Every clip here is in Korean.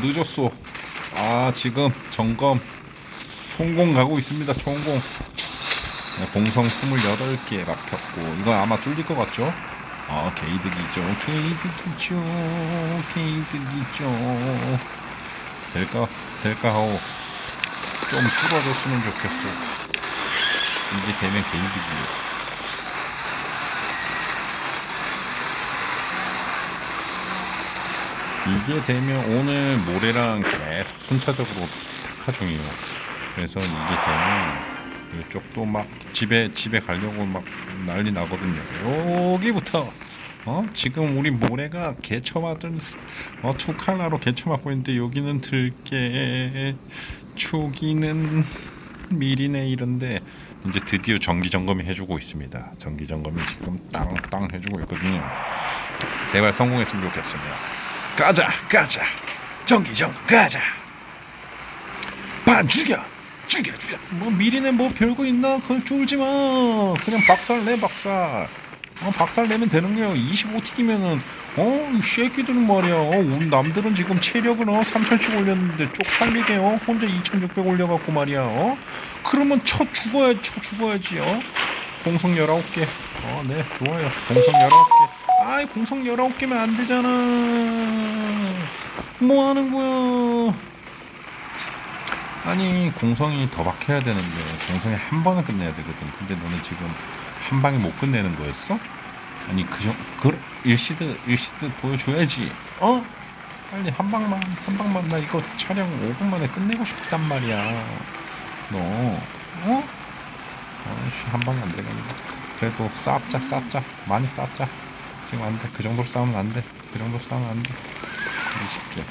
늦었어. 아 지금 점검 총공 가고 있습니다. 총공. 네, 공성 28개 막혔고 이거 아마 뚫릴 것 같죠? 아 개이득이죠. 개이득이죠. 개이득이죠. 될까 될까 하고 좀 뚫어줬으면 좋겠어. 이게 되면 개이득이에요. 이게 되면 오늘 모레랑 계속 순차적으로 티키타카 중이에요. 그래서 이게 되면 이쪽도 막 집에 집에 가려고 막 난리 나거든요. 여기부터 어 지금 우리 모래가 개처 맞은 어 투칼라로 개처 맞고 있는데 여기는 들깨 초기는 미리네 이런데 이제 드디어 정기 점검이 해주고 있습니다. 정기 점검이 지금 땅땅 해주고 있거든요. 제발 성공했으면 좋겠습니다. 가자 가자. 정기정 가자. 반 죽여 죽여 죽여. 뭐 미리네 뭐 별거 있나? 그걸 쫄지 마. 그냥 박살 내 박살. 어, 박살 내면 되는 거예요 25틱이면은 어 이 새끼들은 말이야. 어, 남들은 지금 체력을 어 3000씩 올렸는데 쪽팔리게 어 혼자 2600 올려 갖고 말이야 어? 그러면 쳐 죽어야 쳐 죽어야지 어? 공성 19개. 어 네 좋아요. 공성 19개 아이 공성 19개면 안 되잖아. 뭐 하는 거야? 아니 공성이 더 박혀야 되는데 공성이 한 번은 끝내야 되거든. 근데 너는 지금 한 방에 못 끝내는 거였어? 아니 그정 그 일시드 일시드 보여줘야지. 어? 빨리 한 방만 한 방만 나 이거 촬영 5분 만에 끝내고 싶단 말이야. 너 어? 아이씨 한 방에 안 되겠네. 그래도 쌓자 쌓자. 많이 쌓자 지금 안 돼. 그 정도로 싸우면 안 돼. 그 정도로 싸우면 안 돼. 이 새끼.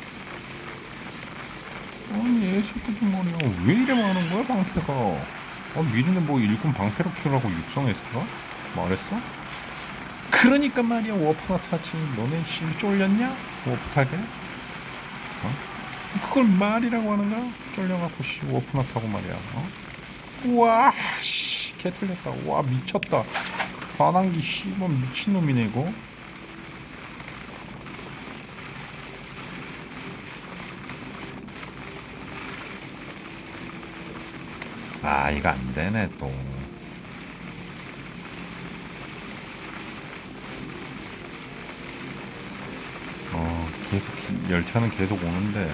아니, 얘 새끼들 말이야. 왜 이래 많은 거야, 방패가? 어, 미리는 뭐 일군 방패로 키우라고 육성했어? 말했어? 그러니까 말이야, 워프나 타지. 너네 씨 쫄렸냐? 워프 타게? 어? 그걸 말이라고 하는 거야? 쫄려갖고 씨 워프나 타고 말이야. 어? 우와, 씨, 개 틀렸다. 와, 미쳤다. 반항기 씨발 미친놈이네 이거 아 이거 안 되네 또. 어, 계속 기- 열차는 계속 오는데.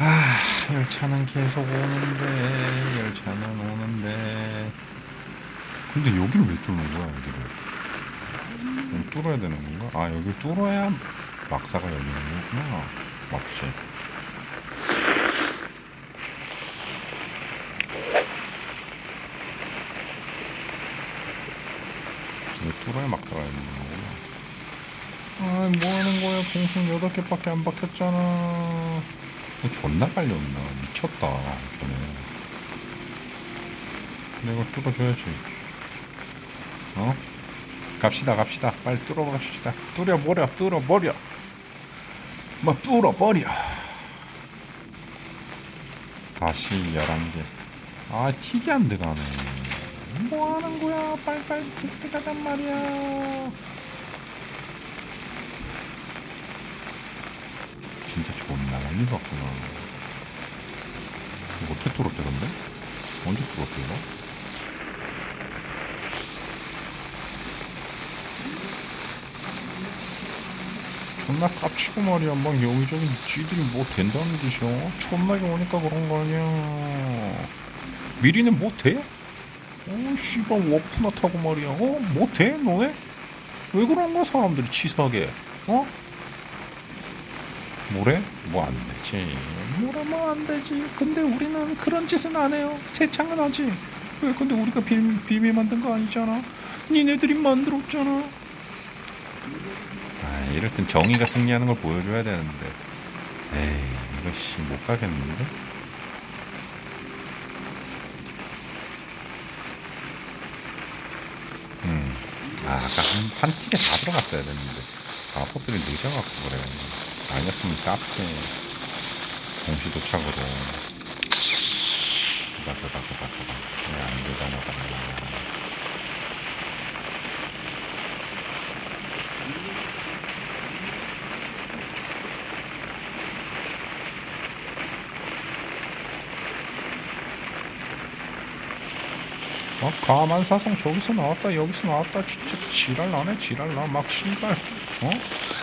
아 열차는 계속 오는데 열차는 오는데. 근데 여기를 왜 뚫는 거야 여기를 여기 뚫어야 되는 건가? 아 여기를 뚫어야 막사가 열리는 거구나. 맞지 여기 뚫어야 막사가 열리는 거구나. 아이 뭐 하는 거야? 공성 8개밖에 안 박혔잖아. 존나 깔렸나 미쳤다 걔네. 내가 뚫어줘야지. 어? 갑시다 갑시다. 빨리 뚫어봅시다. 뚫어버려 뚫어버려. 뭐 뚫어버려. 다시 11개. 아 틱이 안 들어가네 뭐 하는 거야 빨리빨리 틱 들어가단 말이야 진짜 존나 멀리 갔구나 이거 어떻게 뚫었대 근데? 언제 뚫었대 이거? 존나 깝치고 말이야 막 여기저기 지들이 뭐 된다는 짓이야 존나게 오니까 그런 거 아니야 미리는 못 해? 어 씨발 워프나 타고 말이야 어 못해 너네? 왜 그런 거야 사람들이 치사하게 어? 뭐래? 뭐 안 되지 뭐래 뭐안 되지 근데 우리는 그런 짓은 안 해요 세창은 하지 왜 근데 우리가 비밀, 비밀 만든 거 아니잖아 니네들이 만들었잖아 아, 이럴 땐 정의가 승리하는 걸 보여줘야 되는데. 에이, 이거 씨, 못 가겠는데? 아, 아까 한, 한 틱에 다 들어갔어야 됐는데. 아 포들이 늦어갖고 그래. 아니었으면 깝지. 동시 도착으로. 바바바바바바. 왜안 되잖아, 바 어? 가만사성 저기서 나왔다 여기서 나왔다. 진짜 지랄 나네 지랄 나막 씨발 어?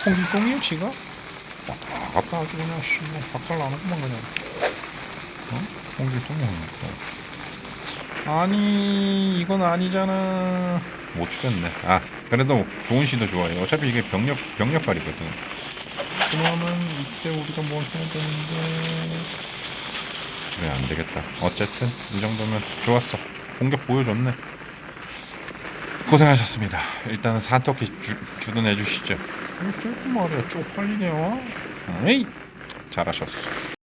홍길동이야 지가? 왔다 갔다 아주 그냥 씨발 박살 나는구만 그냥. 어? 홍길동 홍길동 아니 이건 아니잖아. 못 죽였네. 아 그래도 좋은 시도 좋아요. 어차피 이게 병력 병력발이거든. 그러면 이때 우리가 뭘 해야 되는데? 그래 안 되겠다. 어쨌든 이 정도면 좋았어 공격 보여줬네. 고생하셨습니다. 일단은 산토끼 주, 주둔해 주시죠. 글쎄 말이야 쪽팔리네요. 에이 잘하셨어